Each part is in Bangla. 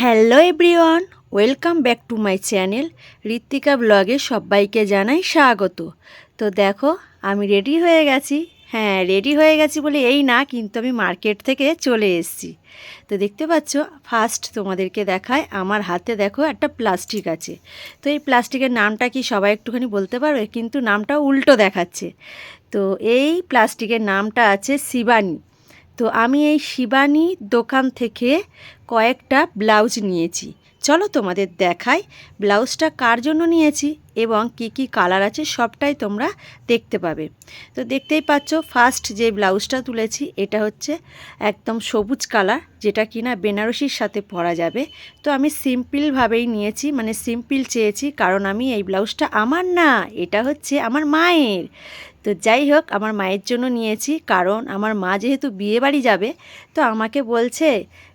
Hello everyone, welcome back to my channel. Ritwika ব্লগে সবাইকে জানাই স্বাগত। তো দেখো, আমি রেডি হয়ে গেছি। হ্যাঁ রেডি হয়ে গেছি বলে এই না, কিন্তু আমি মার্কেট থেকে চলে এসেছি। তো দেখতে পাচ্ছ, ফার্স্ট তোমাদেরকে দেখায়, আমার হাতে দেখো একটা প্লাস্টিক আছে। তো এই প্লাস্টিকের নামটা কি সবাই একটুখানি বলতে পারবে? কিন্তু নামটা উল্টো দেখাচ্ছে। তো এই প্লাস্টিকের নামটা আছে শিবানী। তো আমি এই শিবানী দোকান থেকে কয়েকটা ব্লাউজ নিয়েছি। চলো তোমাদের দেখাই, ব্লাউজটা কার জন্য নিয়েছি? এবং কি কি কালার আছে সবটাই তোমরা দেখতে পাবে। তো দেখতেই পাচ্ছ ফার্স্ট যে ব্লাউজটা তুলেছি, এটা হচ্ছে একদম সবুজ কালার যেটা কিনা বেনারসির সাথে পরা যাবে। তো আমি সিম্পলভাবেই নিয়েছি মানে সিম্পল চেয়েছি, কারণ আমি এই ব্লাউজটা আমার না, এটা হচ্ছে আমার মায়ের। তো যাই হোক, আমার মায়ের জন্য নিয়েছি, কারণ আমার মা যেহেতু বিয়ে বাড়ি যাবে, তো আমাকে বলছে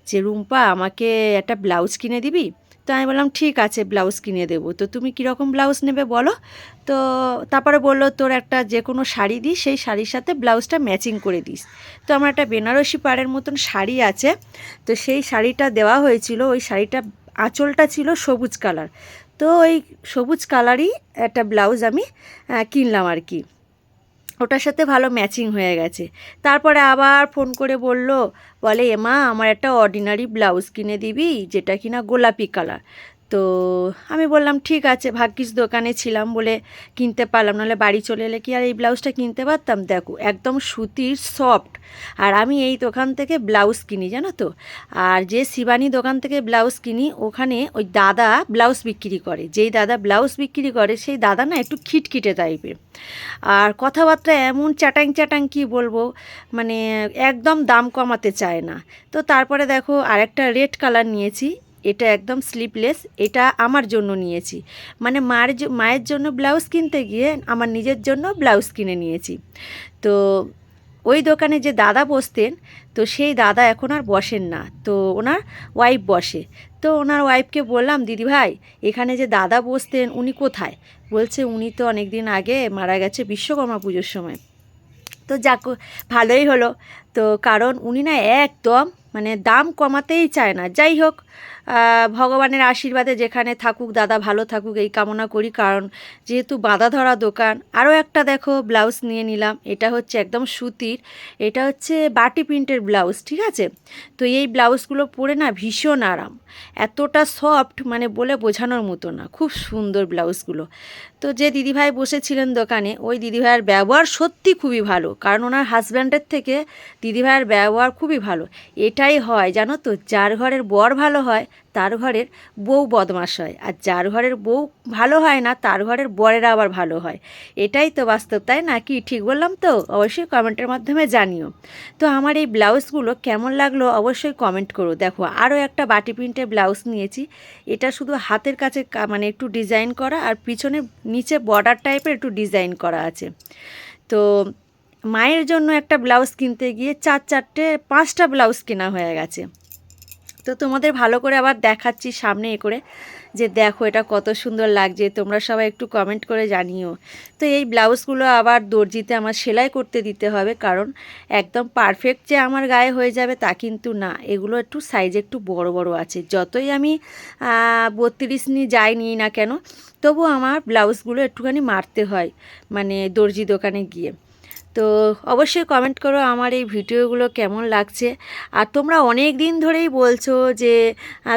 যে, রুম্পা, আমাকে একটা ব্লাউজ কিনে দিবি? তো আমি বললাম, ঠিক আছে, ব্লাউজ কিনে দেবো। তো তুমি কীরকম ব্লাউজ নেবে বলো? তো তারপরে বলল, তোর একটা যে কোনো শাড়ি দিস, সেই শাড়ির সাথে ব্লাউজটা ম্যাচিং করে দিস। তো আমার একটা বেনারসি পাড়ের মতন শাড়ি আছে। তো সেই শাড়িটা দেওয়া হয়েছিল, ওই শাড়িটা আঁচলটা ছিল সবুজ কালার। তো ওই সবুজ কালারই একটা ব্লাউজ আমি কিনলাম আর কি। ওটার সাথে ভালো ম্যাচিং হয়ে গেছে। তারপরে আবার ফোন করে বলল, বলে, এমা, আমার একটা অর্ডিনারি ব্লাউজ কিনে দিবি, যেটা কিনা গোলাপি কালার তো আমি বললাম, ঠিক আছে, ভাগ্যিস দোকানে ছিলাম বলে কিনতে পারলাম। নাহলে বাড়ি চলে এলে কি আর এই ব্লাউজটা কিনতে পারতাম? দেখো, একদম সুতির সফট। আর আমি এই দোকান থেকে ব্লাউজ কিনি, জানো তো? আর যে শিবানী দোকান থেকে ব্লাউজ কিনি, ওখানে ওই দাদা ব্লাউজ বিক্রি করে। যেই দাদা ব্লাউজ বিক্রি করে, সেই দাদা না একটু খিটখিটে টাইপের আর কথাবার্তা এমন চ্যাটাং চ্যাটাং কি বলব? মানে একদম দাম কমাতে চায় না। তো তারপরে দেখো, আরেকটা রেড কালার নিয়েছি। এটা একদম স্লিপলেস এটা আমার জন্য নিয়েছি। মানে মায়ের জ- মায়ের জন্য ব্লাউজ কিনতে গিয়ে আমার নিজের জন্য ব্লাউজ কিনে নিয়েছি। তো ওই দোকানে যে দাদা বসতেন, তো সেই দাদা এখন আর বসেন না। তো ওনার ওয়াইফ বসে। তো ওনার ওয়াইফকে বললাম, দিদি ভাই, এখানে যে দাদা বসতেন, উনি কোথায়? বলছে, উনি তো অনেক দিন আগে মারা গেছে বিশ্বকর্মা পুজোর সময়। তো যাক, ভালোই হলো। তো কারণ উনি না একদম মানে দাম কমাতেই চায় না। যাই হোক ভগবানের আশীর্বাদে যেখানে থাকুক, দাদা ভালো থাকুক, এই কামনা করি। কারণ যেহেতু বাঁধা ধরা দোকান, আরও একটা দেখো ব্লাউজ নিয়ে নিলাম। এটা হচ্ছে একদম সুতির, এটা হচ্ছে বাটি প্রিন্টের ব্লাউজ, ঠিক আছে? তো এই ব্লাউজগুলো পরে না ভীষণ আরাম। এতটা সফট মানে বলে বোঝানোর মতো না, খুব সুন্দর ব্লাউজগুলো। তো যে দিদিভাই বসেছিলেন দোকানে, ওই দিদিভাইয়ের ব্যবহার সত্যি খুবই ভালো। কারণ ওনার হাজব্যান্ডের থেকে দিদিভাইয়ের ব্যবহার খুবই ভালো। এটাই হয়, জানো তো? যার ঘরের বর ভালো হয়, তার ঘরের বউ বদমাস হয়। আর যার ঘরের বউ ভালো হয় না, তার ঘরের বরেরা আবার ভালো হয়। এটাই তো বাস্তব, তাই না কি? ঠিক বললাম তো? অবশ্যই কমেন্টের মাধ্যমে জানিও। তো আমার এই ব্লাউজগুলো কেমন লাগল অবশ্যই কমেন্ট করো। দেখো, আরও একটা বাটি প্রিন্টের ব্লাউজ নিয়েছি। এটা শুধু হাতের কাছে মানে একটু ডিজাইন করা আর পিছনে নিচে বর্ডার টাইপের একটু ডিজাইন করা আছে। তো মায়ের জন্য একটা ব্লাউজ কিনতে গিয়ে চার চারটে, পাঁচটা ব্লাউজ কেনা হয়ে গেছে। তো তোমাদের ভালো করে আবার দেখাচ্ছি সামনে এ করে যে দেখো এটা কত সুন্দর লাগছে, তোমরা সবাই একটু কমেন্ট করে জানিও। তো এই ব্লাউজগুলো আবার দর্জিতে আমার সেলাই করতে দিতে হবে কারণ একদম পারফেক্ট যে আমার গায়ে হয়ে যাবে তা কিন্তু না। এগুলো একটু সাইজ একটু বড় বড় আছে। যতই আমি বত্রিশ নিয়ে যাই নিই না কেন, তবু আমার ব্লাউজগুলো একটুখানি মারতে হয় মানে দর্জি দোকানে গিয়ে। তো অবশ্যই কমেন্ট করো আমার এই ভিডিওগুলো কেমন লাগছে। আর তোমরা অনেক দিন ধরেই বলছো যে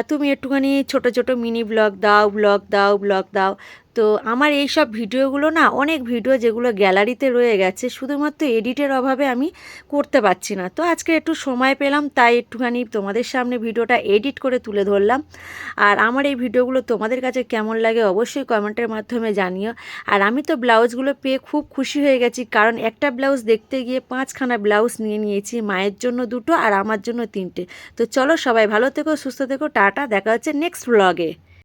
তুমি একটুখানি ছোট ছোট মিনি ব্লগ দাও ব্লগ দাও ব্লগ দাও। তো আমার এই সব ভিডিওগুলো না অনেক ভিডিও যেগুলো গ্যালারিতে রয়ে গেছে, শুধুমাত্র এডিটের অভাবে আমি করতে পারছি না। তো আজকে একটু সময় পেলাম, তাই একটুখানি তোমাদের সামনে ভিডিওটা এডিট করে তুলে ধরলাম। আর আমার এই ভিডিওগুলো তোমাদের কাছে কেমন লাগে অবশ্যই কমেন্টের মাধ্যমে জানিও। আর আমি তো ব্লাউজগুলো পেয়ে খুব খুশি হয়ে গেছি, কারণ একটা ব্লাউজ দেখতে গিয়ে পাঁচখানা ব্লাউজ নিয়ে নিয়েছি, মায়ের জন্য দুটো আর আমার জন্য তিনটে। তো চলো সবাই ভালো থেকো, সুস্থ থেকো, টাটা, দেখা হচ্ছে নেক্সট ব্লগে।